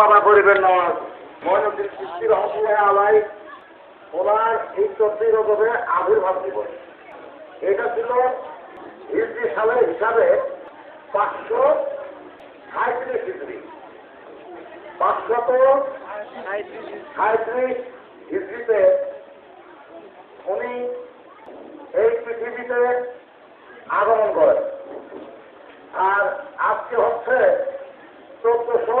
বাবা গরিবের নওয়াজ ময়নউদ্দিন সৃষ্টি রহমতুল্লাহ আলাই, ওনার এই চব্বিশ রকমের আবির্ভাব দিবস। এটা ছিল হিজড়ি সালের হিসাবে পাঁচশো সাঁত্রিশ হিজড়ি পাঁচশত সাঁত্রিশ হিজড়িতে উনি এই পৃথিবীতে আগমন করেন। আর আজকে হচ্ছে চোদ্দশো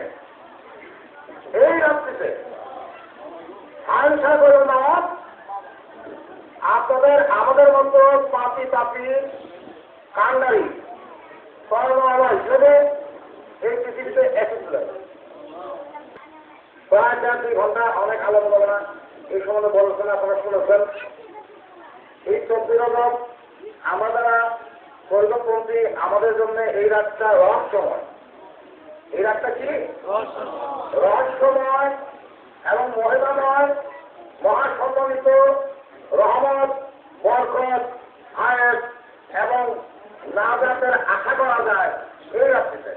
আমাদের মতো পাপি তাপি কান্ডারি করোনা হিসেবে এই পৃথিবীতে এসেছিলেন প্রায় চার দুই ঘণ্টা অনেক আলোচনা এই সম্বন্ধে বলেছেন আপনারা শুনেছেন। এই চব্বিশ রকম আমরা পরিবর্তনটি আমাদের জন্য এই রাতটা রহস্যময়। এই রাতটা কি? রহস্যময় এবং মহিমাময়, মহাসম্মানিত, রহমত বরকত আয়েস এবং নাজাতের আশা করা যায় এই রাত্রিতে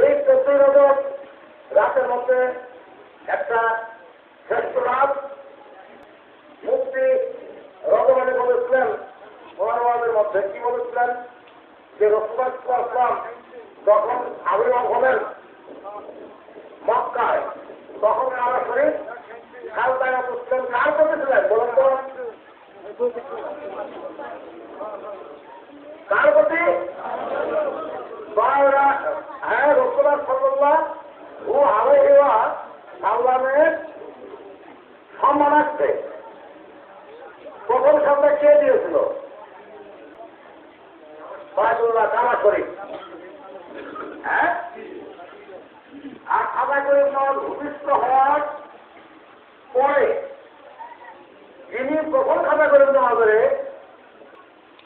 এই চব্বিশ রজব রাতের মধ্যে একটা শ্রেষ্ঠ রাত মুক্তি রকমানি বলেছিলেন মহানবাদের মধ্যে কি বলেছিলেন যে রসুলাম যখন আবির্ভাব হলেন মক্কায়, তখন আমার শরীর খালদায় মুসলিম কার প্রতি ছিলেন? বলুন তো। কার প্রতি? হ্যাঁ রসুল্লাহ সাল্লাহ ও আলাইহিওয়া সাল্লামের সম্মানার্থে প্রথম সন্ধ্যা কে দিয়েছিল? বায়তুল্লাহ দাবা করে হ্যাঁ? আর খাতা করে ভূমিষ্ঠ হওয়ার পরে যিনি কখন খাতা করে আমাদের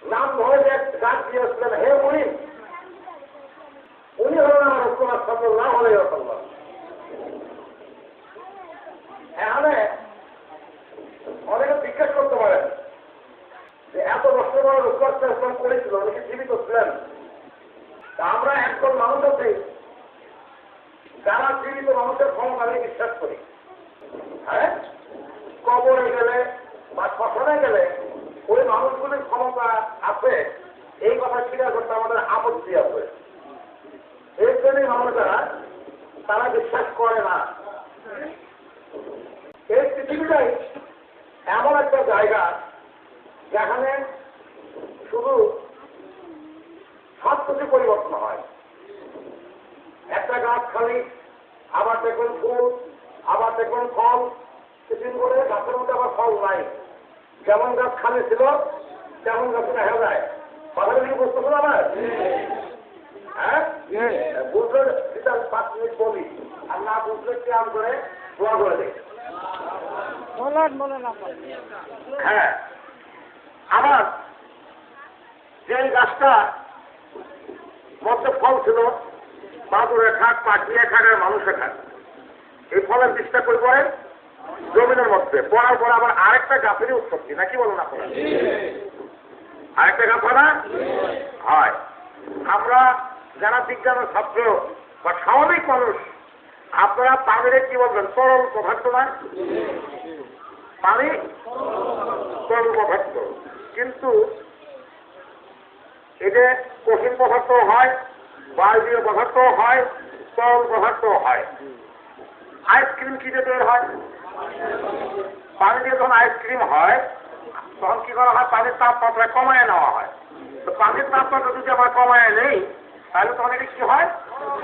নাম ধরে যে গাছ দিয়েছিলেন হে উনি উনি হলেন আমার রসুল্লাহ সাল্লাহ হলে এখানে অনেকে জিজ্ঞেস করতে পারেন যে এত ইসলাম করেছিল উনি কি জীবিত ছিলেন। আমরা একজন মানুষ আছি, যারা জীবিত মানুষের ক্ষমতা আমি বিশ্বাস করি। হ্যাঁ? কবরে গেলে বা শ্মশানে গেলে ওই মানুষগুলির ক্ষমতা আছে, এই কথা স্বীকার করতে আমাদের আপত্তি আছে। এই জন্যই মানুষেরা, তারা বিশ্বাস করে না। এই পৃথিবীটাই এমন একটা জায়গা, যেখানে শুধু সব কিছু পরিবর্তন হয়। একটা গাছ খালি আবার দেখুন ফুল আবার দেখুন ফল। কিছুদিন করে গাছের মধ্যে আবার ফল নাই। যেমন গাছ খালি ছিল তেমন গাছে দেখা যায়। কথাটা কি বুঝতে পারলাম আমার? হ্যাঁ? বুঝলে পাঁচ মিনিট বলি আর না বুঝলে কি আম করে দোয়া করে বলেন হ্যাঁ। আবার যে গাছটা মধ্যে ফল ছিল বাদুরে খাক পাখিয়ে খাক আর মানুষে এই ফলের বীজটা করে পড়ে? জমিনের মধ্যে। পড়ার পর আবার আরেকটা গাছেরই উৎপত্তি, নাকি বলুন আপনারা? আরেকটা গাছ না? হয়। আমরা যারা বিজ্ঞানের ছাত্র বা স্বাভাবিক মানুষ, আপনারা পানিরে কি বলবেন? তরল পদার্থ না? পানি? তরল পদার্থ। কিন্তু এতে কঠিন পদার্থ হয়, বায়বীয় পদার্থ হয়, তরল পদার্থ হয়। আইসক্রিম কি দিয়ে তৈরি হয়? পানি দিয়ে যখন আইসক্রিম হয়, তখন কি করা হয়? পানির তাপমাত্রা কমায় নেওয়া হয়। তো পানির তাপমাত্রা যদি আমরা কমায় নেই, তাহলে তখন এটা কি হয়?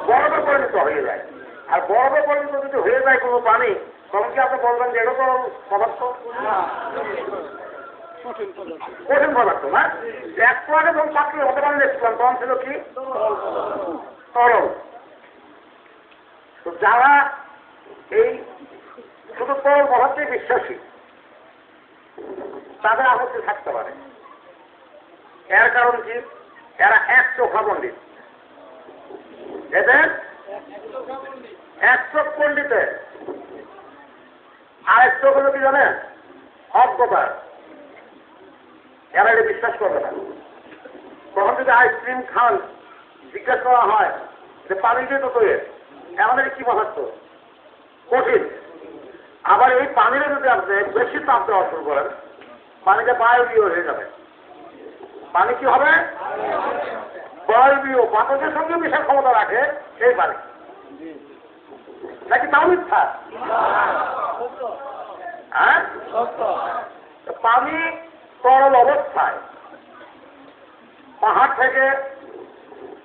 বরফে পরিণত হয়ে যায়। আর বরফে পরিণত যদি হয়ে যায় কোনো পানি, তখন কি আপনি বলবেন যে তো পদার্থ? কঠিন পদার্থ না একটু আগে যখন হতে পারেন দেখছিলাম তখন ছিল কি? তরল। তো যারা এই শুধু তরল পদার্থে বিশ্বাসী, তাদের আপত্তি থাকতে পারে। এর কারণ কি? এরা এক চোখা পণ্ডিত। এদের এক চোখ পণ্ডিতে আর এক চোখ হলো কি জানেন? অজ্ঞতা এরা এটা বিশ্বাস করবে না। তখন যদি আইসক্রিম খান জিজ্ঞাসা করা হয় যে পানি দিয়ে তো তৈরি আমাদের কি মহাত্ম কঠিন। আবার এই পানিটা যদি আপনি বেশি তাপ দেওয়া শুরু করেন পানিটা বায়বীয় হয়ে যাবে। পানি কি হবে? বায়বীয়। বাতাসের সঙ্গে মিশার ক্ষমতা রাখে সেই পানি। নাকি তাও মিথ্যা? হ্যাঁ? পানি তরল অবস্থায় পাহাড় থেকে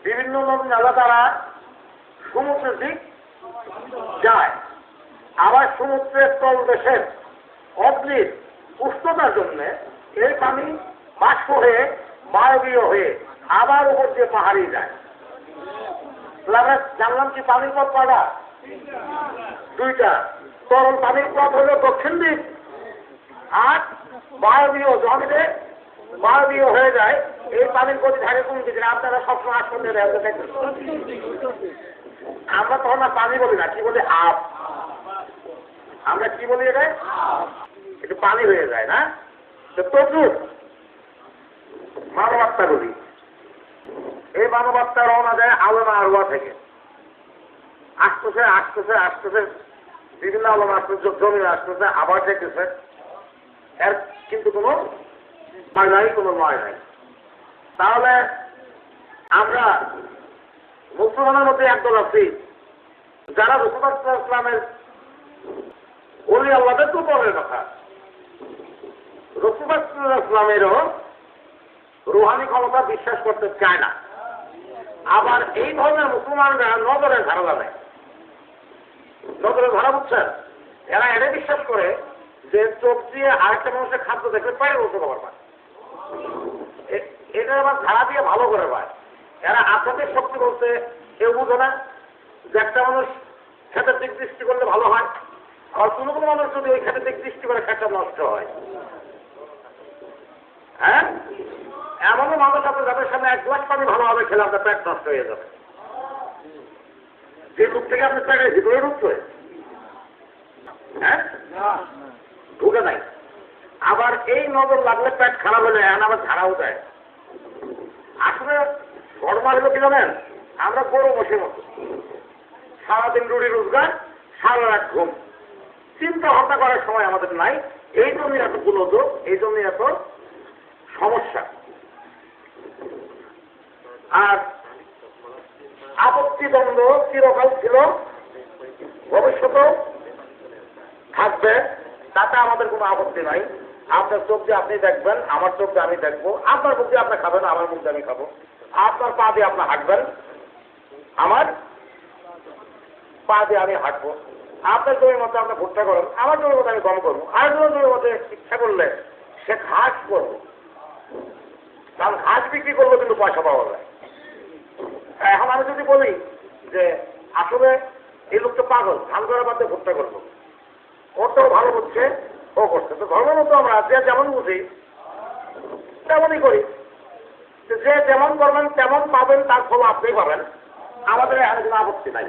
বিভিন্ন নদী নালা দ্বারা সমুদ্রের দিক যায়। আবার সমুদ্রের তল দেশের অগ্নির উষ্ণতার জন্য এই পানি বাষ্প হয়ে বায়বীয় হয়ে আবার উপর দিয়ে পাহাড়ি যায়। জানলাম কি পানির পথ পাড়া? দুইটা। তরল পানির পথ হলো দক্ষিণ দিক। আর বায়বীয় জমিতে বায়বীয় হয়ে যায়। এই পানির গতি থাকে কোন দিকে আপনারা সবসময় দেখবেন। আমরা তখন আর পানি বলি না, কি বলি? আপ আমরা কি বলি এটা? একটু পানি হয়ে যায়, না? তো তদ্রুপ মানবাত্মা বলি এই মানবাত্মা রওনা দেয় আলোনা আরোয়া থেকে। আসতেছে আসতেছে আসতেছে। বিভিন্ন আলোনা আসতেছে জমি আসতেছে, আবার দেখতেছে এর কিন্তু কোনো নাই কোনো নয় নাই। তাহলে আমরা মুসলমানের মধ্যে একদল আছি, যারা রসুল ইসলামের ওলি আল্লাহদের তো পরের কথা। রসুল ইসলামেরও রুহানি ক্ষমতা বিশ্বাস করতে চায় না। আবার এই ধরনের মুসলমানরা নজরে ধারা দেয় নজরে ধারা বুঝছেন? এরা এটা বিশ্বাস করে যে চোখ দিয়ে আরেকটা মানুষের খাদ্য দেখলে পায়ে বসে খাবার পায়। এটা আবার ধারা দিয়ে ভালো করে পায়। এরা আধ্যাত্মিক শক্তি বলতে কেউ বুঝে না যে একটা মানুষ খেতের দিক দৃষ্টি করলে ভালো হয় আর কোনো কোনো মানুষ যদি ওই খেতের দিক দৃষ্টি করে খেতটা নষ্ট হয়। হ্যাঁ? এমনও মানুষ আছে যাদের সামনে এক গ্লাস পানি ভালোভাবে খেলে আপনার পেট নষ্ট হয়ে যাবে। যে রূপ থেকে আপনি পেটের ভিতরে ঢুকছে হ্যাঁ? ঢুকে নাই। আবার এই নজর লাগলে পেট খারাপ হয়ে যায় আবার ঝাড়াও দেয়। আসলে ঘটনা হলো কি জানেন? আমরা গরু বসে মতো। সারাদিন রুড়ি রোজগার, সারা রাত ঘুম। চিন্তা ভাবনা করার সময় আমাদের নাই। এই জন্যই এত গুলোদোষ এই জন্যই এত সমস্যা। আর আপত্তি দ্বন্দ্ব চিরকাল ছিল, ভবিষ্যতেও থাকবে। তাতে আমাদের কোনো আপত্তি নাই। আপনার চোখ দিয়ে আপনি দেখবেন, আমার চোখ দিয়ে আমি দেখব। আপনার মুখ দিয়ে আপনি খাবেন, আমার মুখ দিয়ে আমি খাব। আপনার পা দিয়ে আপনি হাঁটবেন, আমার পা দিয়ে আমি হাঁটবো। আপনার জমির মধ্যে আপনি ভুট্টা করেন, আমার জমির মধ্যে আমি গম করব। আর জমির মধ্যে ইচ্ছা করলে সে ঘাস করব। কারণ ঘাস বিক্রি করলে কিন্তু পয়সা পাওয়া যায়। এখন আমি যদি বলি যে আসলে এই লোকটা পাগল, ধান করার বাদে ভুট্টা করব। তো ভালো বুঝছে, ও করছে। তো ধর্মের মতো আমরা, যে যেমন বুঝি, তেমনই করি। যে যেমন করবেন, তেমন পাবেন, তার ফল আপনি পাবেন। আমাদের আপত্তি নাই।